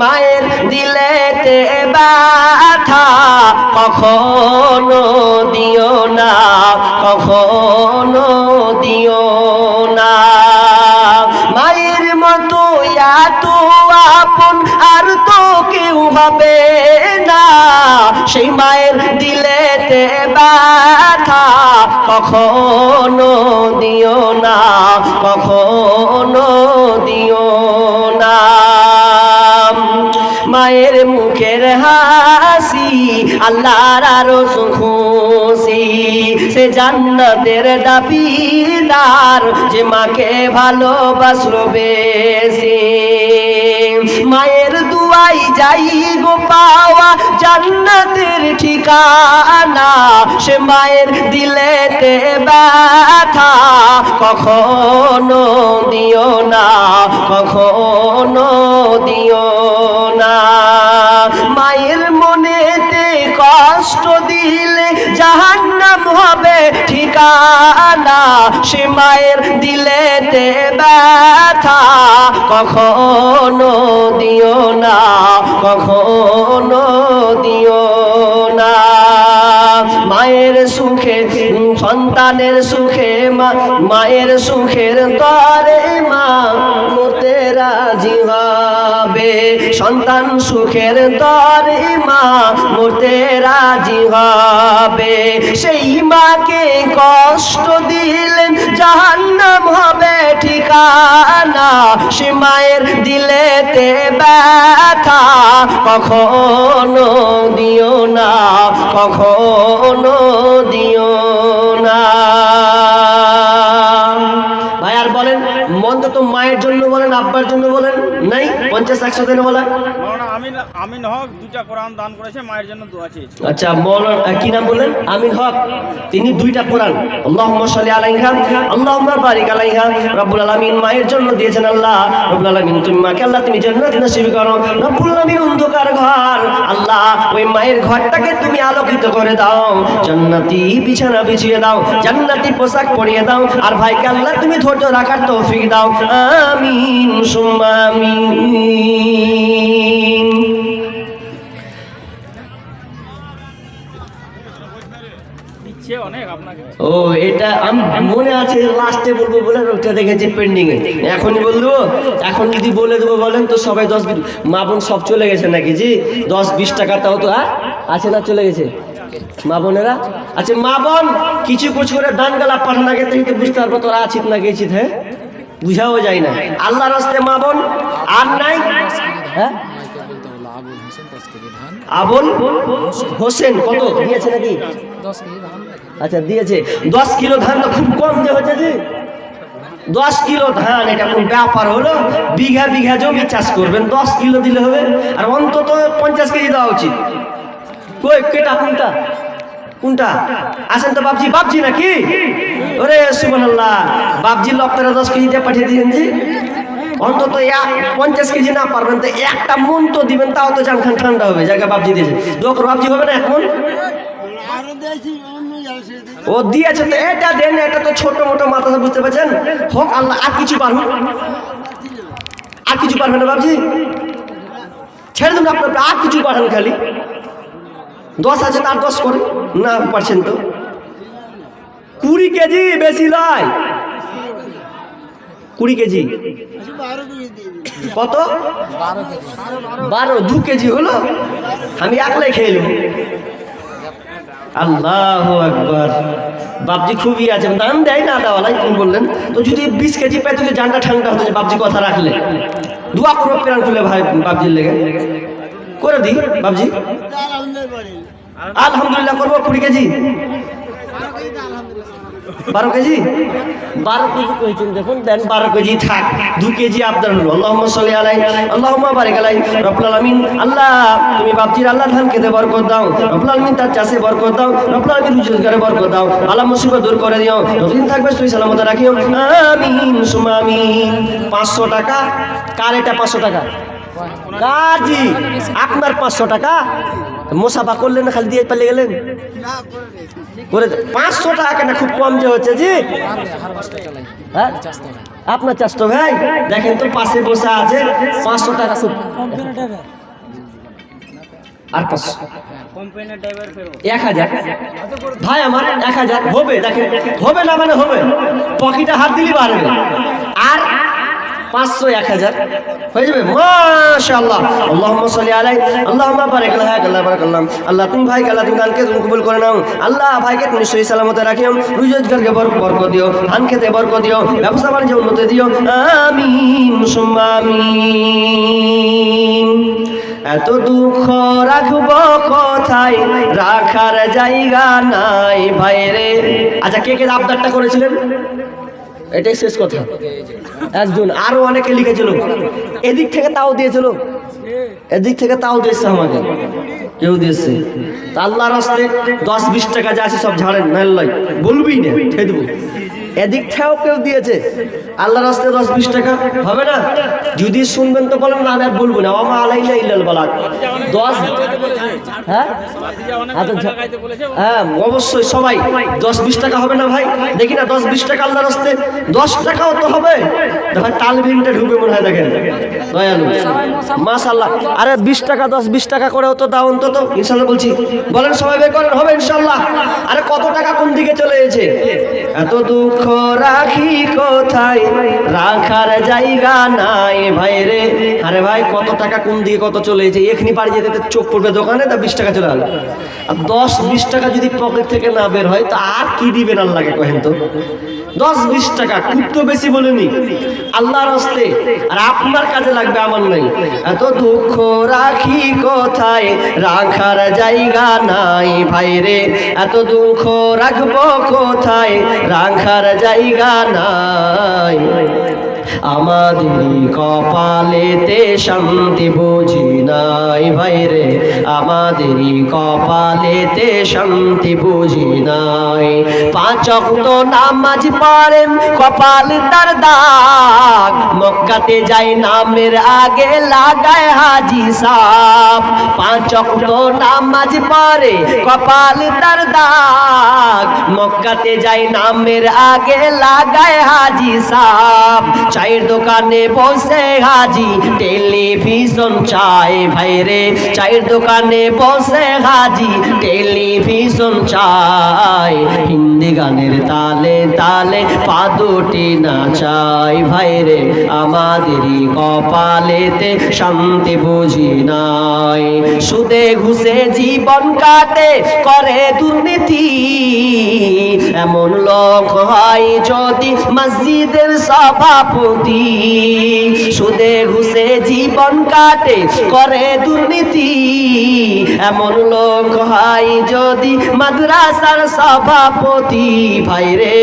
মায়ের দিলেতে ব্যথা কখনো দিও না, কখনো দিও না। মায়ের মতো এত আপন আর তো কেউ হবে না। সেই মায়ের দিলেতে ব্যথা কখনো দিও না, কখনো দিও মায়ের মুখের হাসি আল্লাহর আরও খুশি সে জান্নাতের দাবিদার যে মাকে ভালোবাসলো বেশি। মায়ের দুয়াই যাই গো পাওয়া? জান্নাতের ঠিকানা? সে মায়ের দিলেতে ব্যথা। কখনো দিও না, কখনো দিও না। মায়ের কষ্ট দিলে জাহান্নাম হবে ঠিকানা সে মায়ের দিলে ব্যথা কখনো দিও না, কখনো দিও না। মায়ের সুখে, সন্তানের সুখে মা, মায়ের সুখের তরে মা মতে রাজি হবে। সন্তান সুখের তরে মা মতে রাজি হবে। সেই মাকে কষ্ট দিলেন, জাহান্নাম হবে ঠিকানা। সে মায়ের দিলেতে ব্যথা কখনো দিও না, কখনো দিও না। মায়ের জন্য বলেন আব্বার জন্য বলেন নাই? পঞ্চাশ একশো দিনে মৌলানা আমিন হক দুটা কোরআন দান করেছে মায়ের জন্য দোয়া চেয়েছে। আচ্ছা মৌলানা কি নাম বললেন? আমিন হক। তিনি দুইটা কোরআন। আল্লাহুম্মা সাল্লি আলাইহা আল্লাহুম্মা বারিক আলাইহা। রব্বুল আলামিন মায়ের জন্য দিয়েছেন আল্লাহ। রব্বুল আলামিন তুমি মাকে আল্লাহ তুমি জান্নাত নসিব করো। রব্বুল আলামিন অন্ধকার ঘর। আল্লাহ ওই মায়ের ঘরটাকে তুমি আলোকিত করে দাও। জান্নাতি বিছানা বিছিয়ে দাও। জান্নাতি পোশাক পরিয়ে দাও। আর ভাইকে আল্লাহ তুমি ধৈর্য রাখার তৌফিক দাও। আমিন সুম্মা আমিন। ও এটা মনে আছে লাস্টে বলব বলে ওটা দেখেছি পেন্ডিং এ। এখনই বলব এখন যদি বলে দেবো বলেন তো সবাই দশ মা বোন সব চলে গেছে নাকি? জি দশ বিশ টাকা তাও তো হ্যাঁ আছে না চলে গেছে? মা বোনেরা? আচ্ছা মা বোন কিছু কিছু করে দান গালা পাঠান আগে থেকে তো বুঝতে পারব তোরা আছিস না গেছিস হ্যাঁ? বুঝাও যায় না। আল্লাহর রাস্তে মা বোন, আর নাই? হ্যাঁ? আবুল হোসেন, কত? দিয়েছে নাকি? আচ্ছা দিয়েছে। দশ কিলো ধান তো খুব কম যে হচ্ছে যে। দশ কিলো ধান, এটা কোন ব্যাপার হলো? বিঘা বিঘা জমি চাষ করবেন, দশ কিলো দিলে হবে। আর অন্তত পঞ্চাশ কেজি দেওয়া উচিত। কই, কেটা কোনটা? কোনটা? আসেন তো বাবজি বাবজি নাকি? ওরে সুবন আল্লাহ বাবজি লক্ষ্যরা দশ কেজি দিয়ে পাঠিয়ে দিয়েছেন জি। অন্তত এক পঞ্চাশ কেজি না পারবেন, তো একটা মন তো দিবেন, তাও তো জান খান ঠান্ডা হবে, জায়গা বাবজি দিয়েছে। দোক বাবজি হবে না এখন? ও দিয়েছে তো, এটা দেন, এটা তো ছোট মোটো মাথা, বুঝতে পারছেন? হোক, আল্লাহ, আর কিছু পারব আর কিছু পারবেন না বাবজি ছেড়ে দেবেন আপনার, আর কিছু পাঠান খালি। দশ আছে তার দশ করে, না পারছেন তো। কুড়ি কেজি বেশি নয় কুড়ি কেজি। কত? বারো, দু কেজি হলো? আমি একলাই খেয়ে নেব। আল্লাহ একবার বাপজি খুবই আছে। দাম দেয় না দাওয়ালাই তুমি বললেন? তো যদি বিশ কেজি পেয়ে তুলে জানটা ঠান্ডা হতো, যে বাপজি কথা রাখলে। দুয়া করো প্রাণ খুলে ভাই বাপজির লেগে। করে দিই, বাপজি। আলহামদুলিল্লাহ করব কুড়ি কেজি? বারো কেজি? বারো কেজি কইছেন দেখুন দেন। বারো কেজি থাক দু কেজি আবদার হলো। আল্লাহ সাল্লি আলাই আল্লাহ বারিক আলাই রব্বুল আলামিন। আল্লাহ তুমি বাপজির আল্লাহ ধান খেতে বরকত দাও রব্বুল আলামিন তার চাষে বরকত দাও রব্বুল আলামিন রুজি রোজগারে বরকত দাও। আল্লাহ মুসিবত দূর করে দিও। যতদিন থাকবে তুই সালামত রাখিও। আমিন সুমা আমিন। পাঁচশো টাকা কার এটা পাঁচশো টাকা? কাজী আপনার পাঁচশো টাকা মোসাফা করলেন খালি দিয়ে পালিয়ে গেলেন? করে পাঁচশো টাকা কেন? খুব কম যে হচ্ছে জি। হ্যাঁ? আপনার চাষ তো ভাই? দেখেন তো পাশে বসে আছে, পাঁচশো টাকা শুধু আর পাঁচশো। এক হাজার। ভাই, আমার এক হাজার। হবে, দেখেন। হবে না মানে হবে। পকেটে হাত দিলে বাড়বে। আর পাঁচশো এক হাজার। হয়ে যাবে? মাশাআল্লাহ। আল্লাহুম্মা সাল্লি আলাই। আল্লাহুম্মা বারিক আলা আল্লাহ বারাক আল্লাহ আল্লাহ, তুমি ভাই আল্লাহ তুমি দানকে তুমি কবুল করে নাও। আল্লাহ, ভাইকে তুমি সহি সালামতে রাখিও। রুজগারকে বর বরকত দিও। ধান খেতে বরকত দিও। ব্যবসা বাণিজ্য উন্নতি দিও। আমিন, সুম্মা আমিন। এত দুঃখ রাখব কোথায়? রাখার জায়গা নাই ভাইরে। আচ্ছা কে কে আবদারটা করেছিলেন? এটাই শেষ কথা। একজন, আরও অনেকে লিখেছিল, এদিক থেকে তাও দিয়েছিল, এদিক থেকে তাও দিয়েছে আমাকে। কেউ দিয়েছে। তা আল্লাহর আসতে দশ বিশ টাকা যা আছে সব ঝাড়েন নাল্লাই বলবি না, খেয়ে দেবো। এদিক থেকেও কেউ দিয়েছে। আল্লাহর রাস্তে দশ বিশ টাকা হবে না? যদি শুনবেন তো বলেন না আমি আর বলব না। আমা আলাই না ইল্লাল বালাক দশ হ্যাঁ? আচ্ছা, হ্যাঁ অবশ্যই সবাই দশ বিশ টাকা হবে না ভাই? দেখি না দশ বিশ টাকা আল্লাহর রাস্তে দশ টাকাও তো হবে? দেখেন তাল ভিনটা ঢুকবে মনে হয় দেখেন। দয়ালু। মাশাল্লাহ আরে বিশ টাকা দশ বিশ টাকা করেও তো দাও অন্তত। ইনশাল্লাহ বলছি বলেন সবাই বের করেন হবে ইনশাল্লাহ আরে কত টাকা কোন দিকে চলে গেছে এত দুঃখ রাখি কোথায়? রাখার জায়গা নাই ভাই রে। আরে ভাই, কত টাকা কোন দিকে কত চলে গেছে? এখনি বাড়ি যেতে চোখ পড়বে দোকানে, তা বিশ টাকা চলে গেল। আর দশ বিশ টাকা যদি পকেট থেকে না বের হয়, তা আর কি দিবেন আল্লাহকে কহেন তো? দশ বিশ টাকা তো বেশি বলিনি। আল্লাহর হস্তে। আর আপনার কাজে লাগবে আমার নাই। এত দুঃখ রাখি কোথায়? রাখার জায়গা নাই ভাই রে। এত দুঃখ রাখব কোথায়? রাখার জায়গা নাই। আমাদের কপালেতে শান্তি বুঝি নাই ভাইরে। আমাদের কপালেতে শান্তি বুঝি নাই। পাঁচ অক্ত নামাজ পড়েন, কপাল তার দাগ। মক্কাতে যাই নামের আগে লাগায় হাজি সাপ। পাঁচ অক্ত নামাজ পড়ে, কপাল তার দাগ। মক্কাতে যাই নামের আগে লাগায় হাজি সাপ। চায়ের দোকানে বসে হাজি, টেলিভিশন চাই ভাইরে। চায়ের দোকানে বসে হাজি, টেলিভিশন চাই হিন্দি গানের তালে তালে পা দুটি নাচাই ভাইরে। আমাদেরই কপালেতে শান্তি বুঝি নাই। সুদে ঘুষে জীবন কাটে, করে দুর্নীতি। এমন লোক হয় যদি মসজিদের সভাপতি সুদে ঘুষে জীবন কাটে, করে দুর্নীতি। এমন লোক হয় যদি মাদ্রাসার সভাপতি। ভাইরে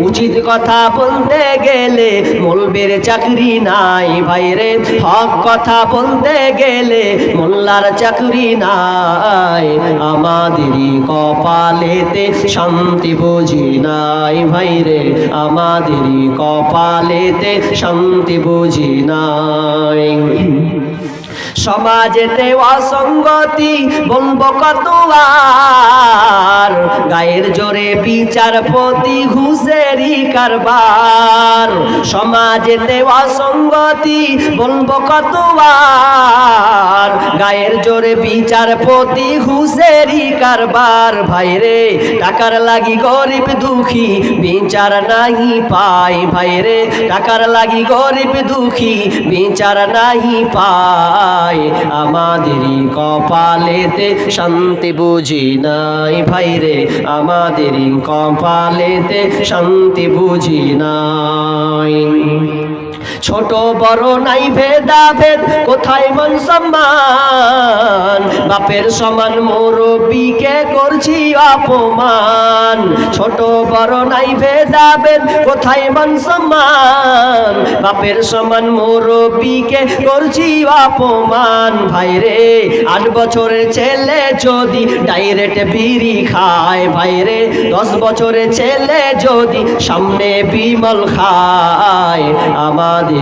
উচিত কথা বলতে গেলে মলবের চাকরি নাই। ভাইরে হক কথা বলতে গেলে মোল্লার চাকরি নাই। আমাদেরই কপালেতে শান্তি বুঝি নাই। ভাইরে আমাদেরই কপালেতে শান্তি বুঝি নাই। সমাজেতে অসঙ্গতি বলব কত গায়ের জোরে বিচারপতি ঘুষেরই কারবার। সমাজেতে অসঙ্গতি বলব কত গায়ের জোরে বিচারপতি ঘুষেরই কারবার। ভাইরে, টাকার লাগি গরিব দুঃখী, বিচার নাহি পাই ভাইরে। টাকার লাগি গরিব দুঃখী, বিচার নাহি পাই আমাদেরই কপালেতে শান্তি বুঝি নাই ভাই রে। আমাদেরই কপালেতে শান্তি বুঝি নাই। ছোট বড় নাই ভেদা ভেদ কোথায় মন সম্মান? বাপের সমান মুরব্বীকে করছি অপমান। ছোট বড় নাই ভেদা ভেদ কোথায় মন সম্মান? বাপের সমান মুরব্বীকে করছি অপমান। ভাইরে, আট বছরের ছেলে যদি ডাইরেক্ট বিড়ি খায়, ভাইরে, দশ বছরের ছেলে যদি সামনে বিমল খায়, আমাদের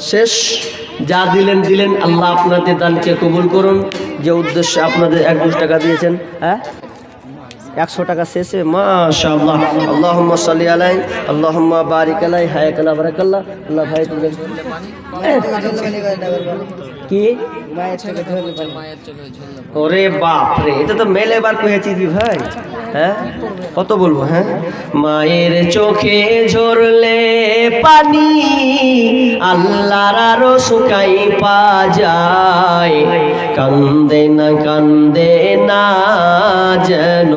শেষ। যা দিলেন দিলেন। আল্লাহ আপনাদের দানকে কবুল করুন। যে উদ্দেশ্যে আপনাদের এক টাকা দিয়েছেন হ্যাঁ? একশো টাকা শেষে, মাশাআল্লাহ। আল্লাহ ভাই কি? ওরে বাপ এটা তো মেলে বার কহেছি দি ভাই। হ্যাঁ? কত বলব হ্যাঁ? মায়ের চোখে ঝরলে পানি, আল্লাহর আরও শুকাই পা যায়। কান্দে না কান্দে না যেন